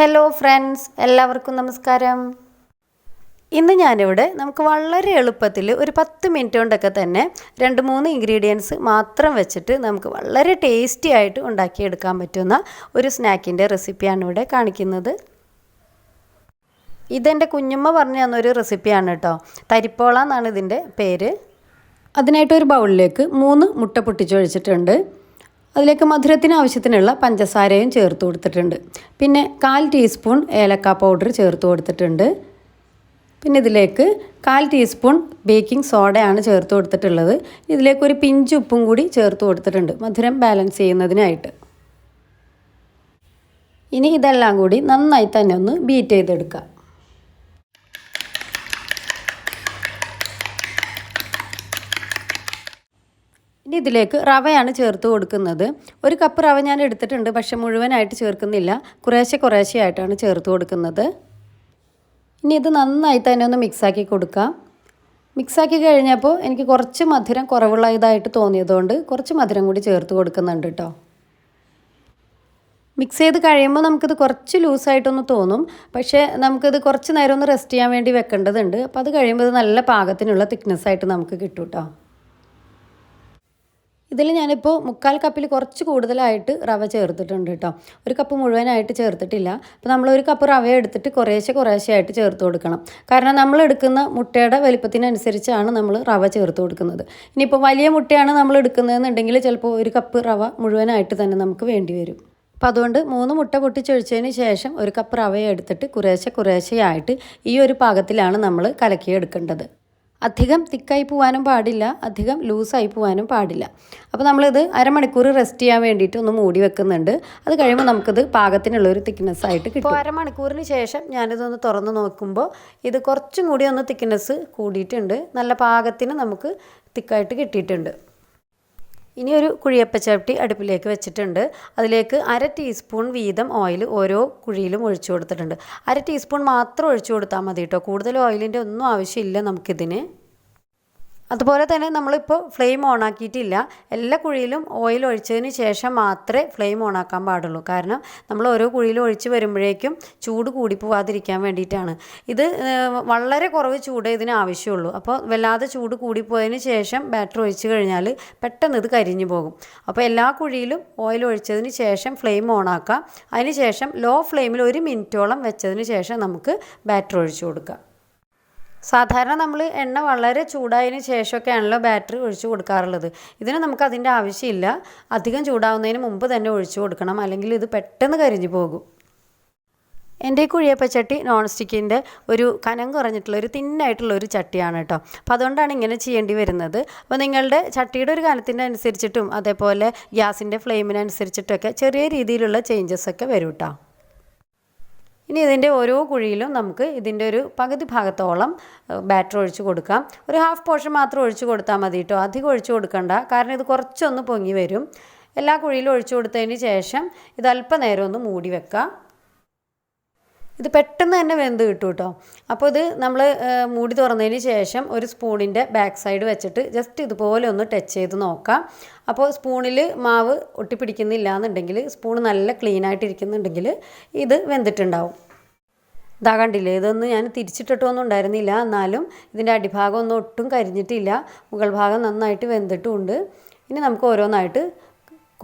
Hello friends എല്ലാവർക്കും നമസ്കാരം. ഇന്ന് ഞാനിവിടെ നമുക്ക് വളരെ എളുപ്പത്തിൽ ഒരു പത്ത് മിനിറ്റ് കൊണ്ടൊക്കെ തന്നെ രണ്ട് മൂന്ന് ഇൻഗ്രീഡിയൻസ് മാത്രം വെച്ചിട്ട് നമുക്ക് വളരെ ടേസ്റ്റി ആയിട്ട് ഉണ്ടാക്കിയെടുക്കാൻ പറ്റുന്ന ഒരു സ്നാക്കിന്റെ റെസിപ്പിയാണ് ഇവിടെ കാണിക്കുന്നത്. ഇതെന്റെ കുഞ്ഞുമ്മ പറഞ്ഞു തന്നൊരു റെസിപ്പിയാണ് കേട്ടോ. തരിപ്പോള എന്നാണ് ഇതിന്റെ പേര്. അതിനായിട്ട് ഒരു ബൗളിലേക്ക് മൂന്ന് മുട്ട പൊട്ടിച്ചൊഴിച്ചിട്ടുണ്ട്. അതിലേക്ക് മധുരത്തിന് ആവശ്യത്തിനുള്ള പഞ്ചസാരയും ചേർത്ത് കൊടുത്തിട്ടുണ്ട്. പിന്നെ കാൽ ടീസ്പൂൺ ഏലക്ക പൗഡർ ചേർത്ത് കൊടുത്തിട്ടുണ്ട്. പിന്നെ ഇതിലേക്ക് കാൽ ടീസ്പൂൺ ബേക്കിംഗ് സോഡയാണ് ചേർത്ത് കൊടുത്തിട്ടുള്ളത്. ഇതിലേക്ക് ഒരു പിഞ്ച് ഉപ്പും കൂടി ചേർത്ത് കൊടുത്തിട്ടുണ്ട്. മധുരം ബാലൻസ് ചെയ്യുന്നതിനായിട്ട്. ഇനി ഇതെല്ലാം കൂടി നന്നായി തന്നെ ഒന്ന് ബീറ്റ് ചെയ്തെടുക്കുക ഇനി ഇതിലേക്ക് റവയാണ് ചേർത്ത് കൊടുക്കുന്നത്. ഒരു കപ്പ് റവ ഞാൻ എടുത്തിട്ടുണ്ട് പക്ഷെ മുഴുവനായിട്ട് ചേർക്കുന്നില്ല. കുറേശ്ശെ കുറേശ്ശെ ആയിട്ടാണ് ചേർത്ത് കൊടുക്കുന്നത്. ഇനി ഇത് നന്നായി തന്നെ ഒന്ന് മിക്സാക്കി കൊടുക്കാം. മിക്സാക്കി കഴിഞ്ഞപ്പോൾ എനിക്ക് കുറച്ച് മധുരം കുറവുള്ള ഇതായിട്ട് തോന്നിയതുകൊണ്ട് കുറച്ച് മധുരം കൂടി ചേർത്ത് കൊടുക്കുന്നുണ്ട് കേട്ടോ. മിക്സ് ചെയ്ത് കഴിയുമ്പോൾ നമുക്കിത് കുറച്ച് ലൂസായിട്ടൊന്ന് തോന്നും. പക്ഷേ നമുക്കിത് കുറച്ച് നേരം ഒന്ന് റെസ്റ്റ് ചെയ്യാൻ വേണ്ടി വെക്കേണ്ടതുണ്ട്. അപ്പോൾ അത് കഴിയുമ്പോൾ ഇത് നല്ല പാകത്തിനുള്ള തിക്നെസ്സായിട്ട് നമുക്ക് കിട്ടും കേട്ടോ. ഇതിൽ ഞാനിപ്പോൾ മുക്കാൽ കപ്പിൽ കുറച്ച് കൂടുതലായിട്ട് റവ ചേർത്തിട്ടുണ്ട് കേട്ടോ. ഒരു കപ്പ് മുഴുവനായിട്ട് ചേർത്തിട്ടില്ല. അപ്പോൾ നമ്മൾ ഒരു കപ്പ് റവ എടുത്തിട്ട് കുറേശ്ശെ കുറേശ്ശെ ആയിട്ട് ചേർത്ത് കൊടുക്കണം. കാരണം നമ്മൾ എടുക്കുന്ന മുട്ടയുടെ വലിപ്പത്തിനനുസരിച്ചാണ് നമ്മൾ റവ ചേർത്ത് കൊടുക്കുന്നത്. ഇനിയിപ്പോൾ വലിയ മുട്ടയാണ് നമ്മൾ എടുക്കുന്നതെന്നുണ്ടെങ്കിൽ ചിലപ്പോൾ ഒരു കപ്പ് റവ മുഴുവനായിട്ട് തന്നെ നമുക്ക് വേണ്ടി വരും. അപ്പോൾ അതുകൊണ്ട് മൂന്ന് മുട്ട പൊട്ടിച്ചൊഴിച്ചതിന് ശേഷം ഒരു കപ്പ് റവ എടുത്തിട്ട് കുറേശ്ശെ കുറേശ്ശെയായിട്ട് ഈ ഒരു പാകത്തിലാണ് നമ്മൾ കലക്കിയെടുക്കേണ്ടത്. അധികം തിക്കായി പോകാനും പാടില്ല അധികം ലൂസായി പോകാനും പാടില്ല. അപ്പോൾ നമ്മളിത് അരമണിക്കൂർ റെസ്റ്റ് ചെയ്യാൻ വേണ്ടിയിട്ട് ഒന്ന് മൂടി വെക്കുന്നുണ്ട്. അത് കഴിയുമ്പോൾ നമുക്കിത് പാകത്തിനുള്ള ഒരു തിക്നെസ് ആയിട്ട് കിട്ടും. അരമണിക്കൂറിന് ശേഷം ഞാനിതൊന്ന് തുറന്ന് നോക്കുമ്പോൾ ഇത് കുറച്ചും കൂടി ഒന്ന് തിക്നെസ് കൂടിയിട്ടുണ്ട്. നല്ല പാകത്തിന് നമുക്ക് തിക്കായിട്ട് കിട്ടിയിട്ടുണ്ട്. ഇനി ഒരു കുഴിയപ്പച്ചട്ടി അടുപ്പിലേക്ക് വെച്ചിട്ടുണ്ട്. അതിലേക്ക് അര ടീസ്പൂൺ വീതം ഓയിൽ ഓരോ കുഴിയിലും ഒഴിച്ചു കൊടുത്തിട്ടുണ്ട്. അര ടീസ്പൂൺ മാത്രം ഒഴിച്ചു കൊടുത്താൽ മതി കേട്ടോ കൂടുതൽ ഓയിലിന്റെ ഒന്നും ആവശ്യമില്ല നമുക്കിതിന്. അതുപോലെ തന്നെ നമ്മളിപ്പോൾ ഫ്ലെയിം ഓൺ ആക്കിയിട്ടില്ല. എല്ലാ കുഴിയിലും ഓയിൽ ഒഴിച്ചതിന് ശേഷം മാത്രമേ ഫ്ലെയിം ഓൺ ആക്കാൻ പാടുള്ളൂ. കാരണം നമ്മൾ ഓരോ കുഴിയിലും ഒഴിച്ച് വരുമ്പോഴേക്കും ചൂട് കൂടി പോവാതിരിക്കാൻ വേണ്ടിയിട്ടാണ്. ഇത് വളരെ കുറവ് ചൂട് ഇതിന് ആവശ്യമുള്ളൂ. അപ്പോൾ വല്ലാതെ ചൂട് കൂടിപ്പോയതിന് ശേഷം ബാറ്റർ ഒഴിച്ച് കഴിഞ്ഞാൽ പെട്ടെന്ന് ഇത് കരിഞ്ഞു പോകും. അപ്പോൾ എല്ലാ കുഴിയിലും ഓയിൽ ഒഴിച്ചതിന് ശേഷം ഫ്ലെയിം ഓൺ ആക്കാം. അതിന് ശേഷം ലോ ഫ്ലെയിമിൽ ഒരു മിനിറ്റോളം വെച്ചതിന് ശേഷം നമുക്ക് ബാറ്റർ ഒഴിച്ചു കൊടുക്കാം. സാധാരണ നമ്മൾ എണ്ണ വളരെ ചൂടായതിന് ശേഷമൊക്കെയാണല്ലോ ബാറ്ററി ഒഴിച്ചു കൊടുക്കാറുള്ളത്. ഇതിന് നമുക്ക് അതിന്റെ ആവശ്യമില്ല. അധികം ചൂടാവുന്നതിന് മുമ്പ് തന്നെ ഒഴിച്ചു കൊടുക്കണം. അല്ലെങ്കിൽ ഇത് പെട്ടെന്ന് കരിഞ്ഞു പോകും. എന്റെ കുഴിയപ്പച്ചട്ടി നോൺ സ്റ്റിക്കിന്റെ ഒരു കനം കുറഞ്ഞിട്ടുള്ള ഒരു തിന്നായിട്ടുള്ള ഒരു ചട്ടിയാണ് കേട്ടോ. അപ്പോൾ അതുകൊണ്ടാണ് ഇങ്ങനെ ചെയ്യേണ്ടി വരുന്നത്. അപ്പോൾ നിങ്ങളുടെ ചട്ടിയുടെ ഒരു കനത്തിന്റെ അനുസരിച്ചിട്ടും അതേപോലെ ഗ്യാസിന്റെ ഫ്ലെയിമിനനുസരിച്ചിട്ടൊക്കെ ചെറിയ രീതിയിലുള്ള ചേഞ്ചസ് ഒക്കെ വരും കേട്ടോ. ഇനി ഇതിന്റെ ഓരോ കുഴിയിലും നമുക്ക് ഇതിന്റെ ഒരു പകുതി ഭാഗത്തോളം ബാറ്റർ ഒഴിച്ച് കൊടുക്കാം. ഒരു ഹാഫ് പോർഷൻ മാത്രം ഒഴിച്ച് കൊടുത്താൽ മതി കേട്ടോ അധികം ഒഴിച്ച് കൊടുക്കണ്ട. കാരണം ഇത് കുറച്ചൊന്ന് പൊങ്ങി വരും. എല്ലാ കുഴിയിലും ഒഴിച്ചു കൊടുത്തതിന് ശേഷം ഇത് അല്പനേരം ഒന്ന് മൂടി വെക്കാം. ഇത് പെട്ടെന്ന് തന്നെ വെന്ത് കിട്ടും കേട്ടോ അപ്പോൾ ഇത് നമ്മൾ മൂടി തുറന്നതിന് ശേഷം ഒരു സ്പൂണിന്റെ ബാക്ക് സൈഡ് വെച്ചിട്ട് ജസ്റ്റ് ഇതുപോലെ ഒന്ന് ടച്ച് ചെയ്ത് നോക്കാം. അപ്പോൾ സ്പൂണിൽ മാവ് ഒട്ടിപ്പിടിക്കുന്നില്ല എന്നുണ്ടെങ്കിൽ സ്പൂൺ നല്ല ക്ലീൻ ആയിട്ടിരിക്കുന്നുണ്ടെങ്കിൽ ഇത് വെന്തിട്ടുണ്ടാവും. ഇതാ കണ്ടില്ലേ ഇതൊന്നും ഞാൻ തിരിച്ചിട്ടിട്ടൊന്നും ഉണ്ടായിരുന്നില്ല എന്നാലും ഇതിന്റെ അടിഭാഗം ഒന്നും ഒട്ടും കരിഞ്ഞിട്ടില്ല. മുകൾ ഭാഗം നന്നായിട്ട് വെന്തിട്ടുമുണ്ട് ഇനി നമുക്ക് ഓരോന്നായിട്ട്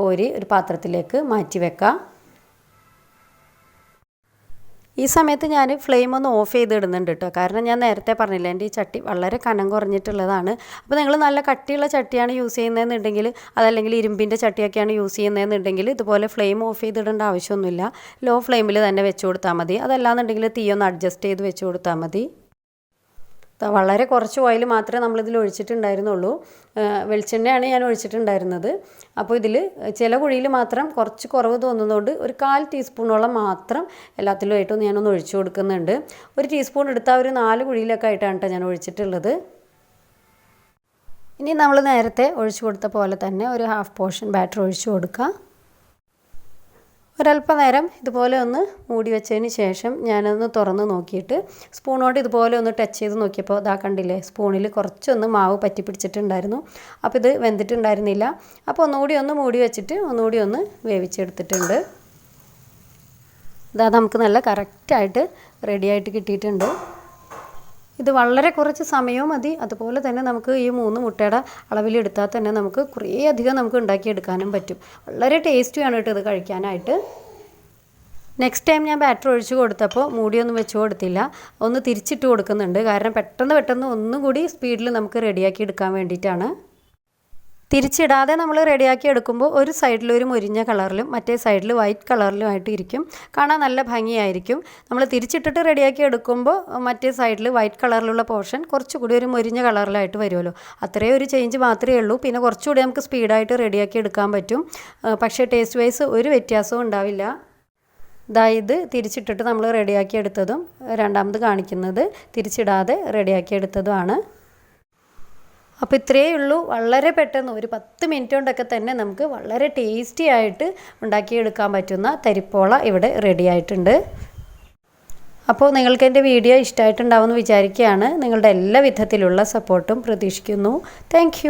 കോരി ഒരു പാത്രത്തിലേക്ക് മാറ്റി വെക്കാം. ഈ സമയത്ത് ഞാൻ ഫ്ലെയിം ഒന്ന് ഓഫ് ചെയ്തിടുന്നുണ്ട് കേട്ടോ കാരണം ഞാൻ നേരത്തെ പറഞ്ഞില്ല എന്റെ ഈ ചട്ടി വളരെ കനം കുറഞ്ഞിട്ടുള്ളതാണ്. അപ്പോൾ നിങ്ങൾ നല്ല കട്ടിയുള്ള ചട്ടിയാണ് യൂസ് ചെയ്യുന്നതെന്നുണ്ടെങ്കിൽ അതല്ലെങ്കിൽ ഇരുമ്പിന്റെ ചട്ടിയൊക്കെയാണ് യൂസ് ചെയ്യുന്നതെന്നുണ്ടെങ്കിൽ ഇതുപോലെ ഫ്ലെയിം ഓഫ് ചെയ്തിടേണ്ട ആവശ്യമൊന്നുമില്ല. ലോ ഫ്ലെയിമിൽ തന്നെ വെച്ച് കൊടുത്താൽ മതി. അതല്ലാന്നുണ്ടെങ്കിൽ തീ ഒന്ന് അഡ്ജസ്റ്റ് ചെയ്ത് വെച്ച് കൊടുത്താൽ മതി. വളരെ കുറച്ച് ഓയിൽ മാത്രമേ നമ്മളിതിൽ ഒഴിച്ചിട്ടുണ്ടായിരുന്നുള്ളൂ. വെളിച്ചെണ്ണയാണ് ഞാൻ ഒഴിച്ചിട്ടുണ്ടായിരുന്നത്. അപ്പോൾ ഇതിൽ ചില കുഴിയിൽ മാത്രം കുറച്ച് കുറവ് തോന്നുന്നതുകൊണ്ട് ഒരു കാൽ ടീസ്പൂണോളം മാത്രം എല്ലാത്തിലും ആയിട്ടൊന്ന് ഞാനൊന്ന് ഒഴിച്ചു കൊടുക്കുന്നുണ്ട്. ഒരു ടീസ്പൂൺ എടുത്താൽ ഒരു നാല് കുഴിയിലൊക്കെ ആയിട്ടാണ് കേട്ടോ ഞാൻ ഒഴിച്ചിട്ടുള്ളത്. ഇനി നമ്മൾ നേരത്തെ ഒഴിച്ചു കൊടുത്ത പോലെ തന്നെ ഒരു ഹാഫ് പോർഷൻ ബാറ്റർ ഒഴിച്ചു കൊടുക്കുക ഒരല്പനേരം ഇതുപോലെ ഒന്ന് മൂടി വെച്ചതിന് ശേഷം ഞാനൊന്ന് തുറന്ന് നോക്കിയിട്ട് സ്പൂണോട് ഇതുപോലെ ഒന്ന് ടച്ച് ചെയ്ത് നോക്കിയപ്പോൾ ഇതാ കണ്ടില്ലേ സ്പൂണിൽ കുറച്ചൊന്ന് മാവ് പറ്റി പിടിച്ചിട്ടുണ്ടായിരുന്നു. അപ്പോൾ ഇത് വെന്തിട്ടുണ്ടായിരുന്നില്ല. അപ്പോൾ ഒന്നുകൂടി ഒന്ന് മൂടി വെച്ചിട്ട് ഒന്നുകൂടി ഒന്ന് വേവിച്ചെടുത്തിട്ടുണ്ട്. ഇതാ നമുക്ക് നല്ല കറക്റ്റായിട്ട് റെഡിയായിട്ട് കിട്ടിയിട്ടുണ്ട്. ഇത് വളരെ കുറച്ച് സമയവും മതി. അതുപോലെ തന്നെ നമുക്ക് ഈ മൂന്ന് മുട്ടയുടെ അളവിലെടുത്താൽ തന്നെ നമുക്ക് കുറേ അധികം നമുക്ക് ഉണ്ടാക്കിയെടുക്കാനും പറ്റും. വളരെ ടേസ്റ്റിയാണ് കേട്ടോ ഇത് കഴിക്കാനായിട്ട്. നെക്സ്റ്റ് ടൈം ഞാൻ ബാറ്റർ ഒഴിച്ച് കൊടുത്തപ്പോൾ മൂടിയൊന്നും വെച്ച് കൊടുത്തില്ല. ഒന്ന് തിരിച്ചിട്ട് കൊടുക്കുന്നുണ്ട്. കാരണം പെട്ടെന്ന് പെട്ടെന്ന് ഒന്നും കൂടി സ്പീഡിൽ നമുക്ക് റെഡിയാക്കി എടുക്കാൻ വേണ്ടിയിട്ടാണ്. തിരിച്ചിടാതെ നമ്മൾ റെഡിയാക്കി എടുക്കുമ്പോൾ ഒരു സൈഡിൽ ഒരു മുരിഞ്ഞ കളറിലും മറ്റേ സൈഡിൽ വൈറ്റ് കളറിലുമായിട്ട് ഇരിക്കും കാണാൻ നല്ല ഭംഗിയായിരിക്കും. നമ്മൾ തിരിച്ചിട്ടിട്ട് റെഡിയാക്കി എടുക്കുമ്പോൾ മറ്റേ സൈഡിൽ വൈറ്റ് കളറിലുള്ള പോർഷൻ കുറച്ചുകൂടി ഒരു മുരിഞ്ഞ കളറിലായിട്ട് വരുമല്ലോ. അത്രേ ഒരു ചേഞ്ച് മാത്രമേ ഉള്ളൂ. പിന്നെ കുറച്ചുകൂടി നമുക്ക് സ്പീഡായിട്ട് റെഡിയാക്കി എടുക്കാൻ പറ്റും. പക്ഷേ ടേസ്റ്റ് വൈസ് ഒരു വ്യത്യാസവും ഉണ്ടാവില്ല. ദാ ഇത് തിരിച്ചിട്ടിട്ട് നമ്മൾ റെഡിയാക്കി എടുത്തതും രണ്ടാമത് കാണിക്കുന്നത് തിരിച്ചിടാതെ റെഡിയാക്കി എടുത്തതുമാണ്. അപ്പോൾ ഇത്രയേ ഉള്ളൂ. വളരെ പെട്ടെന്ന് ഒരു പത്ത് മിനിറ്റ് കൊണ്ടൊക്കെ തന്നെ നമുക്ക് വളരെ ടേസ്റ്റി ആയിട്ട് ഉണ്ടാക്കിയെടുക്കാൻ പറ്റുന്ന തരിപ്പോള ഇവിടെ റെഡി ആയിട്ടുണ്ട്. അപ്പോൾ നിങ്ങൾക്ക് എന്റെ വീഡിയോ ഇഷ്ടമായിട്ടുണ്ടാവുമെന്ന് വിചാരിക്കുകയാണ്. നിങ്ങളുടെ എല്ലാ വിധത്തിലുള്ള സപ്പോർട്ടും പ്രതീക്ഷിക്കുന്നു. താങ്ക്